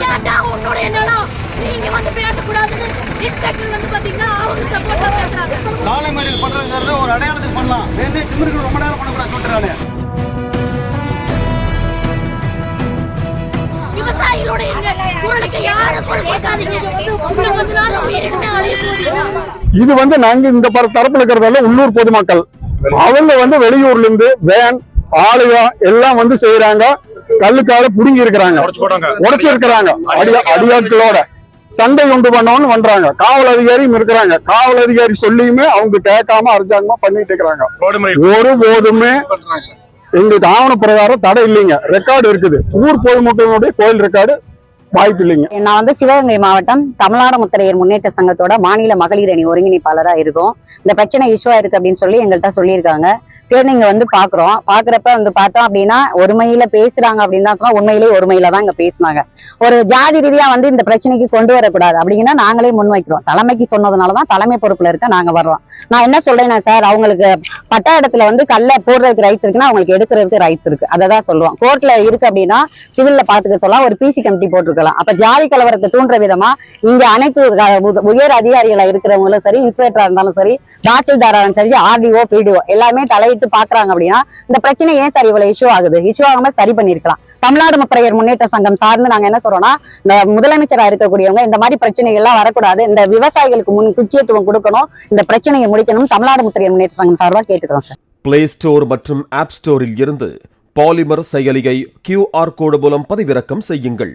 கேட்டா நீங்க வந்து பேசக்கூடாதுன்னு இன்ஸ்பெக்டர் வந்து பாத்தீங்கன்னா சப்போர்ட்டா பேசுறாங்க சாலை மறியல் பண்றதுங்கிறது ஒரு அடையாளத்துக்கு பண்ணலாம் வேணே திமிருக்கு ரொம்ப நேரம் பண்ணக்கூடாது குரலுக்கு யாரும் குரல் கொடுக்காதீங்க நாள் உயிரினமே அழிய இது வந்து நாங்க இந்த பர தரப்புல இருக்கிறதால உள்ளூர் பொதுமக்கள். அவங்க வந்து வெளியூர்ல இருந்து வேன் ஆளுக எல்லாம் வந்து செய்யறாங்க. கல்லுக்கால புடுங்கி இருக்கிறாங்க. உடைச்சு இருக்கிறாங்க. அடியா அடியாட்களோட சண்டை உண்டு பண்ணோம்னு பண்றாங்க. காவல் அதிகாரியும் இருக்கிறாங்க. காவல் அதிகாரி சொல்லியுமே அவங்க கேட்காம அரசாங்கமா பண்ணிட்டு இருக்கிறாங்க. ஒரு போதுமே எங்களுக்கு ஆவண பிரகாரம் தடை இல்லைங்க. ரெக்கார்டு இருக்குது. ஊர் பொதுமக்களுடைய கோயில் ரெக்கார்டு வாய்ப்பு இல்லைங்க நான் வந்து சிவகங்கை மாவட்டம் தமிழ்நாடு முத்திரையர் முன்னேற்ற சங்கத்தோட மாநில மகளிர் அணி ஒருங்கிணைப்பாளராக இருக்கும். இந்த பிரச்சனை இஷ்யூவா இருக்கு அப்படின்னு சொல்லி எங்கள்கிட்ட சொல்லியிருக்காங்க. சரி நீங்க வந்து பாக்குறோம். பாக்குறப்ப வந்து பார்த்தோம் அப்படின்னா ஒருமையில பேசுறாங்க அப்படின்னு தான் சொன்னா உண்மையிலேயே ஒருமையில தான் இங்க பேசினாங்க. ஒரு ஜாதி ரீதியா வந்து இந்த பிரச்சனைக்கு கொண்டு வரக்கூடாது அப்படிங்கன்னா நாங்களே முன்வைக்கிறோம். தலைமைக்கு சொன்னதுனாலதான் தலைமை பொறுப்புல இருக்க நாங்க வர்றோம். நான் என்ன சொல்றேன்னா சார் அவங்களுக்கு பட்டா இடத்துல வந்து கல்ல போடுறதுக்கு ரைட்ஸ் இருக்குன்னா அவங்களுக்கு எடுக்கிறதுக்கு ரைட்ஸ் இருக்கு. அதை தான் சொல்லுவோம் கோர்ட்ல இருக்கு அப்படின்னா சிவில்ல பாத்துக்க சொல்லலாம் ஒரு பிசி கமிட்டி போட்டிருக்கலாம். இருக்கலாம் அப்ப ஜாதி கலவரத்தை தூண்டுற விதமா இங்க அனைத்து உயர் அதிகாரிகளா இருக்கிறவங்களும் சரி இன்ஸ்பெக்டரா இருந்தாலும் சரி தாசில்தாரா சரி ஆர்டிஓ பிடிஓ எல்லாமே தலையிட்டு பாக்குறாங்க அப்படின்னா இந்த பிரச்சனை ஏன் சார் இவ்வளவு இஷ்யூ ஆகுது? இஷ்யூ ஆகாம சரி பண்ணிருக்கலாம் தமிழ்நாடு முத்திரையர் முன்னேற்ற சங்கம் சார்ந்து நாங்க என்ன சொல்றோம்னா இந்த முதலமைச்சரா இருக்கக்கூடியவங்க இந்த மாதிரி பிரச்சனைகள் எல்லாம் வரக்கூடாது. இந்த விவசாயிகளுக்கு முன் முக்கியத்துவம் கொடுக்கணும். இந்த பிரச்சனையை முடிக்கணும் தமிழ்நாடு முத்திரையர் முன்னேற்ற சங்கம் சார்பாக கேட்டுக்கிறோம் சார். பிளே ஸ்டோர் மற்றும் ஆப் ஸ்டோரில் இருந்து பாலிமர் செயலியை கியூஆர் கோடு மூலம் பதிவிறக்கம் செய்யுங்கள்.